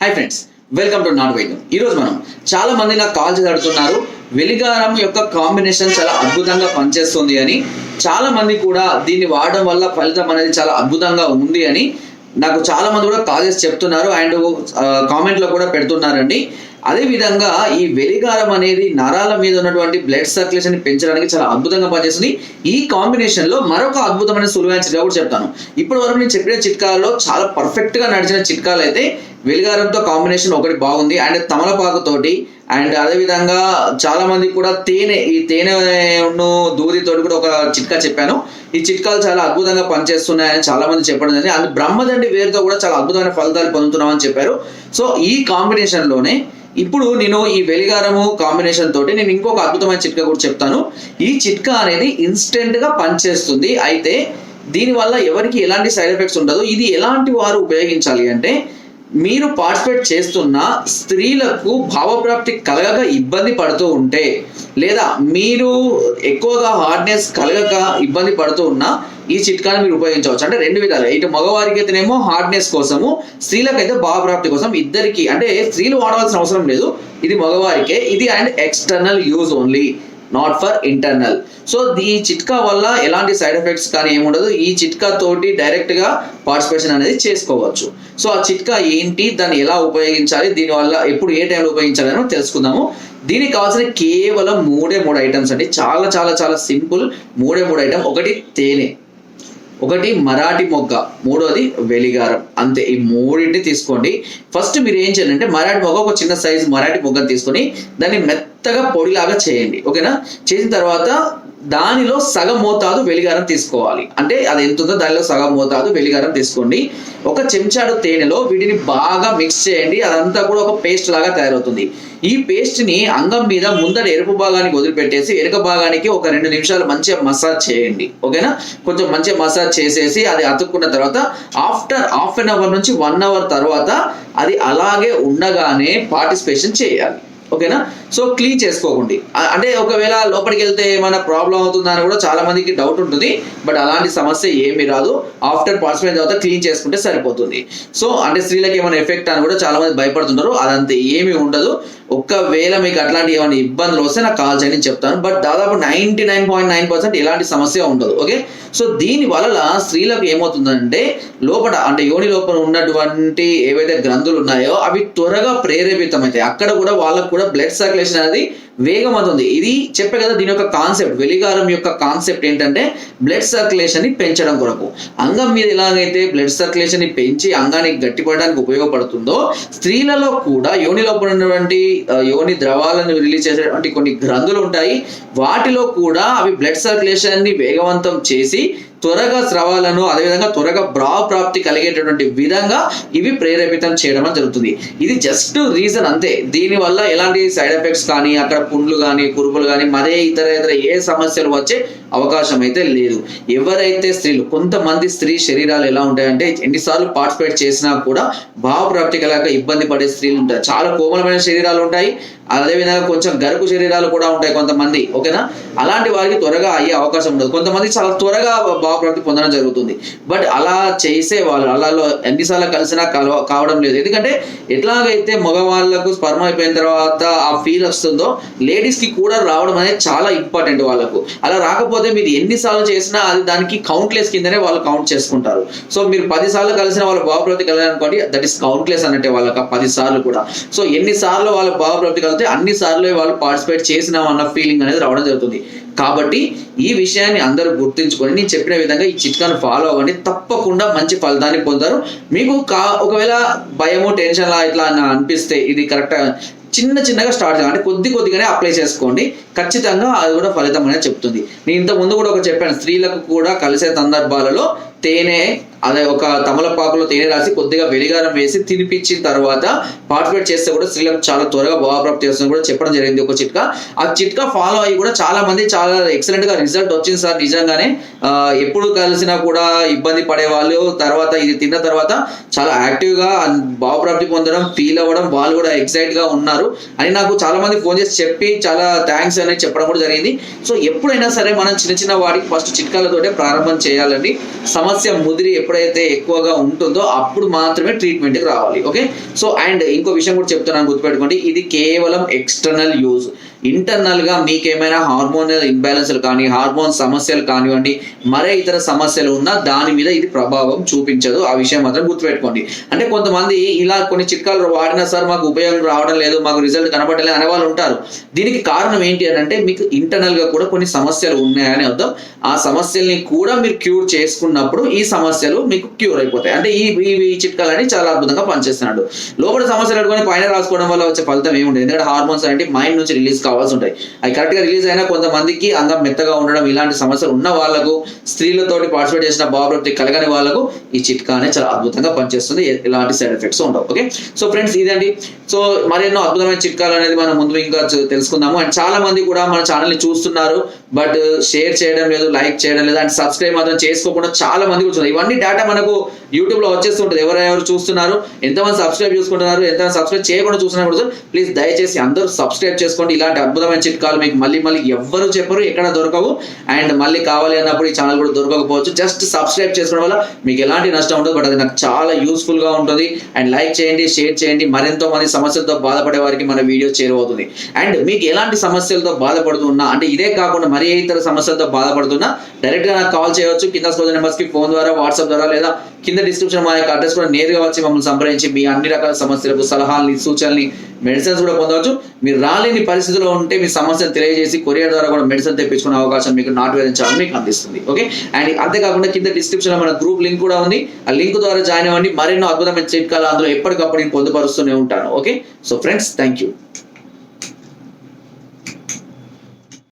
Hi friends welcome to నాట్ వైద్యం ఈరోజు మనం చాలా మంది నాకు కాల్ చేసి అడుగుతున్నారు. వెలిగారం యొక్క కాంబినేషన్ చాలా అద్భుతంగా పనిచేస్తుంది అని. చాలా మంది కూడా దీన్ని వాడడం వల్ల ఫలితం అనేది చాలా అద్భుతంగా ఉంది అని. నాకు చాలా మంది కూడా కాల్ చేసి చెప్తున్నారు. అండ్ కామెంట్లో కూడా పెడుతున్నారండి. అదే విధంగా ఈ వెలిగారం అనేది నరాల మీద ఉన్నటువంటి బ్లడ్ సర్క్యులేషన్ పెంచడానికి చాలా అద్భుతంగా పనిచేస్తుంది. ఈ కాంబినేషన్లో మరొక అద్భుతమైన సులువైన చిట్కా కూడా చెప్తాను. ఇప్పటి వరకు నేను చెప్పిన చిట్కాలలో చాలా పర్ఫెక్ట్గా నడిచిన చిట్కాలు అయితే వెలిగారంతో కాంబినేషన్ ఒకటి బాగుంది. అండ్ తమలపాకు తోటి అండ్ అదేవిధంగా చాలా మంది కూడా తేనె ఈ తేనె దూదితోటి కూడా ఒక చిట్కా చెప్పాను. ఈ చిట్కాలు చాలా అద్భుతంగా పనిచేస్తున్నాయని చాలా మంది చెప్పడం జరిగింది. అండ్ బ్రహ్మదండి వేరుతో కూడా చాలా అద్భుతమైన ఫలితాలు పొందుతున్నామని చెప్పారు. సో ఈ కాంబినేషన్లోనే ఇప్పుడు నేను ఈ వెలిగారము కాంబినేషన్ తోటి నేను ఇంకొక అద్భుతమైన చిట్కా కూడా చెప్తాను. ఈ చిట్కా అనేది ఇన్స్టెంట్గా పనిచేస్తుంది. అయితే దీనివల్ల ఎవరికి ఎలాంటి సైడ్ ఎఫెక్ట్స్ ఉండదు. ఇది ఎలాంటి వారు ఉపయోగించాలి అంటే మీరు పార్టిసిపేట్ చేస్తున్న స్త్రీలకు భావప్రాప్తి కలగక ఇబ్బంది పడుతూ ఉంటే లేదా మీరు ఎక్కువగా హార్డ్నెస్ కలగక ఇబ్బంది పడుతూ ఉన్నా ఈ చిట్కాని మీరు ఉపయోగించవచ్చు. అంటే రెండు విధాలు ఇటు మగవారికి అయితేనేమో హార్డ్నెస్ కోసము స్త్రీలకైతే భావప్రాప్తి కోసం ఇద్దరికి అంటే స్త్రీలు వాడవలసిన అవసరం లేదు. ఇది మగవారికే. ఇది and external use only not for internal so ఈ చిట్కా వల్ల ఎలాంటి సైడ్ ఎఫెక్ట్స్ కానీ ఏముండదు ఈ చిట్కా తోటి డైరెక్ట్గా పార్టిసిపేషన్ అనేది చేసుకోవచ్చు. సో ఆ చిట్కా ఏంటి? దాన్ని ఎలా ఉపయోగించాలి? దీనివల్ల ఎప్పుడు ఏ టైంలో ఉపయోగించాలి అని తెలుసుకుందాము. దీనికి కావాల్సిన కేవలం మూడే మూడు ఐటమ్స్ అండి. చాలా చాలా చాలా సింపుల్ మూడే మూడు ఐటమ్ ఒకటి తేనె. ఒకటి మరాఠీ మొగ్గ మూడోది వెలిగారం. అంతే ఈ మూడింటిని తీసుకోండి. ఫస్ట్ మీరు ఏం చేయాలంటే మరాఠీ మొగ్గ ఒక చిన్న సైజు మరాఠీ మొగ్గను తీసుకొని దాన్ని మెత్తగా పొడిలాగా చేయండి. ఓకేనా? చేసిన తర్వాత దానిలో సగం మోతాదు వెలిగారం తీసుకోవాలి. అంటే అది ఎంత ఉందో దానిలో సగం మోతాదు వెలిగారం తీసుకోండి. ఒక చెంచాడు తేనెలో వీటిని బాగా మిక్స్ చేయండి. అదంతా కూడా ఒక పేస్ట్ లాగా తయారవుతుంది. ఈ పేస్ట్ని అంగం మీద ముందర ఎరుపు భాగానికి వదిలిపెట్టేసి ఎరుక భాగానికి ఒక రెండు నిమిషాలు మంచిగా మసాజ్ చేయండి. ఓకేనా కొంచెం మంచిగా మసాజ్ చేసేసి అది అతుక్కున్న తర్వాత ఆఫ్టర్ హాఫ్ అన్ అవర్ నుంచి వన్ అవర్ తర్వాత అది అలాగే ఉండగానే పార్టిసిపేషన్ చేయాలి. ఓకేనా? సో క్లీన్ చేసుకోకండి. అంటే ఒకవేళ లోపలికి వెళ్తే ఏమైనా ప్రాబ్లం అవుతుందా అని కూడా చాలా మందికి డౌట్ ఉంటుంది. బట్ అలాంటి సమస్య ఏమీ రాదు. ఆఫ్టర్ పార్టిసిపేట్ తర్వాత క్లీన్ చేసుకుంటే సరిపోతుంది. సో అంటే స్త్రీలకు ఏమైనా ఎఫెక్ట్ అని కూడా చాలా మంది భయపడుతుంటారు. అదంతా ఏమీ ఉండదు. ఒక్కవేళ మీకు అట్లాంటి ఏమైనా ఇబ్బందులు వస్తే నాకు కాల్ చేయండి చెప్తాను. బట్ దాదాపు ninety nine point nine percent ఎలాంటి సమస్య ఉండదు. ఓకే? సో దీని వల్ల స్త్రీలకు ఏమవుతుందంటే లోపల అంటే యోని లోపల ఉన్నటువంటి ఏవైతే గ్రంథులు ఉన్నాయో అవి త్వరగా ప్రేరేపితమవుతాయి. అక్కడ కూడా వాళ్ళకు కూడా బ్లడ్ సర్క్యులేషన్ అనేది వేగమవుతుంది ఇది చెప్పే కదా దీని యొక్క కాన్సెప్ట్ వెలిగారం యొక్క కాన్సెప్ట్ ఏంటంటే బ్లడ్ సర్క్యులేషన్ని పెంచడం కొరకు. అంగం మీద ఎలాగైతే బ్లడ్ సర్క్యులేషన్ని పెంచి అంగానికి గట్టిపడడానికి ఉపయోగపడుతుందో స్త్రీలలో కూడా యోని లోపల ఉన్నటువంటి యోని ద్రవాలను రిలీజ్ చేసేటువంటి కొన్ని గ్రంథులు ఉంటాయి. వాటిలో కూడా అవి బ్లడ్ సర్క్యులేషన్ని వేగవంతం చేసి త్వరగా స్రవాలను అదేవిధంగా త్వరగా బ్రా ప్రాప్తి కలిగేటటువంటి విధంగా ఇవి ప్రేరేపితం చేయడం జరుగుతుంది. ఇది జస్ట్ రీజన్ అంతే. దీని వల్ల ఎలాంటి సైడ్ ఎఫెక్ట్స్ కానీ అక్కడ పుండ్లు కానీ కురుపులు కానీ మరే ఇతర ఇతర ఏ సమస్యలు వచ్చే అవకాశం అయితే లేదు. ఎవరైతే స్త్రీలు కొంతమంది స్త్రీ శరీరాలు ఎలా ఉంటాయంటే ఎన్నిసార్లు పార్టిసిపేట్ చేసినా కూడా భావప్రాప్తి కలగక ఇబ్బంది పడే స్త్రీలు ఉంటాయి చాలా కోమలమైన శరీరాలు ఉంటాయి. అదేవిధంగా కొంచెం గరుకు శరీరాలు కూడా ఉంటాయి కొంతమంది. ఓకేనా? అలాంటి వారికి త్వరగా అయ్యే అవకాశం ఉండదు. కొంతమంది చాలా త్వరగా భావప్రాప్తి పొందడం జరుగుతుంది. బట్ అలా చేసే వాళ్ళు అలా ఎన్నిసార్లు కలిసినా కలవ కావడం లేదు. ఎందుకంటే ఎట్లాగైతే మగవాళ్ళకు స్పర్మ అయిపోయిన తర్వాత ఆ ఫీల్ వస్తుందో లేడీస్కి కూడా రావడం అనేది చాలా ఇంపార్టెంట్ వాళ్ళకు. అలా రాకపోతే మీరు ఎన్నిసార్లు చేసినా అది దానికి కౌంట్లెస్ కిందనే వాళ్ళు కౌంట్ చేసుకుంటారు. సో మీరు పది సార్లు కలిసిన వాళ్ళ భావప్రాప్తి కలగాలనుకోండి దట్ ఈస్ కౌంట్లెస్ అన్నట్టే వాళ్ళకి ఆ పది సార్లు కూడా. సో ఎన్ని సార్లు వాళ్ళ భావప్రాప్తి కలిగితే అన్ని సార్లు వాళ్ళు పార్టిసిపేట్ చేసినాం అన్న ఫీలింగ్ అనేది రావడం జరుగుతుంది. కాబట్టి ఈ విషయాన్ని అందరూ గుర్తుంచుకొని నేను చెప్పిన విధంగా ఈ చిట్కాను ఫాలో అవ్వండి. తప్పకుండా మంచి ఫలితాన్ని పొందుతారు. మీకు కా ఒకవేళ భయము టెన్షన్లా ఇట్లా అనిపిస్తే ఇది కరెక్ట్ చిన్న చిన్నగా స్టార్ట్ చేయాలి. అంటే కొద్ది కొద్దిగానే అప్లై చేసుకోండి. ఖచ్చితంగా అది కూడా ఫలితం అనేది చెప్తుంది. నేను ఇంతకుముందు ముందు కూడా ఒక చెప్పాను. స్త్రీలకు కూడా కలిసే సందర్భాలలో తేనె అదే ఒక తమలపాకులో తేనె రాసి కొద్దిగా వెలిగారం వేసి తినిపించిన తర్వాత పార్టిసిపేట్ చేస్తే కూడా స్త్రీలకు చాలా త్వరగా భావప్రాప్తి చేస్తుంది కూడా చెప్పడం జరిగింది ఒక చిట్కా. ఆ చిట్కా ఫాలో అయ్యి కూడా చాలా మంది చాలా ఎక్సలెంట్గా రిజల్ట్ వచ్చింది సార్. నిజంగానే ఎప్పుడు కలిసినా కూడా ఇబ్బంది పడే వాళ్ళు తర్వాత ఇది తిన్న తర్వాత చాలా యాక్టివ్గా భావప్రాప్తి పొందడం ఫీల్ అవ్వడం వాళ్ళు కూడా ఎక్సైట్గా ఉన్నారు అని నాకు చాలా మంది ఫోన్ చేసి చెప్పి చాలా థ్యాంక్స్ అనేది చెప్పడం కూడా జరిగింది. సో ఎప్పుడైనా సరే మనం చిన్న చిన్న వాటికి ఫస్ట్ చిట్కాలతోటే ప్రారంభం చేయాలండి. సమస్య ముదిరి ఎప్పుడైతే ఎక్కువగా ఉంటుందో అప్పుడు మాత్రమే ట్రీట్మెంట్కి రావాలి ఓకే సో అండ్ ఇంకో విషయం కూడా చెప్తున్నాను గుర్తుపెట్టుకోండి ఇది కేవలం ఎక్స్టర్నల్ యూజ్ ఇంటర్నల్గా మీకేమైనా హార్మోనల్ ఇంబ్యాలెన్స్లు కానీ హార్మోన్ సమస్యలు కానివ్వండి మరే ఇతర సమస్యలు ఉన్నా దాని మీద ఇది ప్రభావం చూపించదు. ఆ విషయం మాత్రం గుర్తుపెట్టుకోండి. అంటే కొంతమంది ఇలా కొన్ని చిట్కాలు వాడినా సార్ మాకు ఉపయోగం రావడం లేదు మాకు రిజల్ట్ కనబడలేదు అనే వాళ్ళు ఉంటారు. దీనికి కారణం ఏంటి అని అంటే మీకు ఇంటర్నల్గా కూడా కొన్ని సమస్యలు ఉన్నాయని అర్థం. ఆ సమస్యల్ని కూడా మీరు క్యూర్ చేసుకున్నప్పుడు ఈ సమస్యలు మీకు క్యూర్ అయిపోతాయి. అంటే ఈ ఈ- ఈ చిట్కాలని చాలా అద్భుతంగా పనిచేస్తున్నాడు. లోపల సమస్యలు అడుగుని పైన రాసుకోవడం వల్ల వచ్చే ఫలితం ఏముండదు. ఎందుకంటే హార్మోన్స్ అంటే మైండ్ నుంచి రిలీజ్ కావాల్సి ఉంటాయి. అవి కరెక్ట్గా రిలీజ్ అయినా కొంతమందికి అందం మెత్తగా ఉండడం ఇలాంటి సమస్యలు ఉన్న వాళ్ళకు స్త్రీలతోటి పార్టిసిపేట్ చేసిన బాబులతో కలగని వాళ్ళకు ఈ చిట్కా అనేది చాలా అద్భుతంగా పనిచేస్తుంది. ఎలాంటి సైడ్ ఎఫెక్ట్స్ ఉండవు. ఓకే? సో ఫ్రెండ్స్ ఇదండి. సో మరెన్నో అద్భుతమైన చిట్కాలు అనేది మనం ముందు ఇంకా తెలుసుకుందాము. అండ్ చాలా మంది కూడా మన ఛానల్ని చూస్తున్నారు బట్ షేర్ uh, చేయడం లేదు లైక్ చేయడం లేదు అండ్ సబ్స్క్రైబ్ మాత్రం చేసుకోకుండా చాలా మంది కూర్చున్నారు. ఇవన్నీ డేటా మనకు యూట్యూబ్లో వచ్చేస్తుంటుంది. ఎవరెవరు చూస్తున్నారు ఎంతమంది సబ్స్క్రైబ్ చేసుకుంటున్నారు ఎంతమంది సబ్స్క్రైబ్ చేయకుండా చూస్తున్నారు కూడా ప్లీజ్ దయచేసి అందరూ సబ్స్క్రైబ్ చేసుకోండి. ఇలాంటి అద్భుతమైన చిట్కాలు మీకు మళ్ళీ మళ్ళీ ఎవ్వరు చెప్పరు ఎక్కడ దొరకవు. అండ్ మళ్ళీ కావాలి అన్నప్పుడు ఈ ఛానల్ కూడా దొరకకపోవచ్చు. జస్ట్ సబ్స్క్రైబ్ చేసుకోవడం వల్ల మీకు ఎలాంటి నష్టం ఉండదు బట్ అది నాకు చాలా యూస్ఫుల్గా ఉంటుంది. అండ్ లైక్ చేయండి షేర్ చేయండి. మరెంతో మంది సమస్యలతో బాధపడే వారికి మన వీడియో చేరువవుతుంది. అండ్ మీకు ఎలాంటి సమస్యలతో బాధపడుతున్నా అంటే ఇదే కాకుండా మరి ఇతర సమస్యలతో బాధపడుతున్నా డైరెక్ట్గా నాకు కాల్ చేయవచ్చు. కింద స్కోర్ నెంబర్స్కి ఫోన్ ద్వారా వాట్సాప్ ద్వారా లేదా కింద డిస్క్రిప్షన్ మా యొక్క అడ్రస్ కూడా నేరుగా వచ్చి మమ్మల్ని సంప్రదించి మీ అన్ని రకాల సమస్యలకు సలహాలని సూచనల్ని మెడిసిన్స్ కూడా పొందవచ్చు. మీరు రాలేని పరిస్థితిలో ఉంటే మీ సమస్యను తెలియజేసి కొరియర్ ద్వారా కూడా మెడిసిన్ తెప్పించుకునే అవకాశం మీకు నాటు వేధించాలని మీకు అందిస్తుంది. ఓకే? అండ్ అంతేకాకుండా కింద డిస్క్రిప్షన్లో మన గ్రూప్ లింక్ కూడా ఉంది. ఆ లింక్ ద్వారా జాయిన్ అవ్వండి. మరెన్నో అద్భుతమైన చిట్కాలు అందులో ఎప్పటికప్పుడు నేను పొందుపరుస్తూనే ఉంటాను. Okay? So friends thank you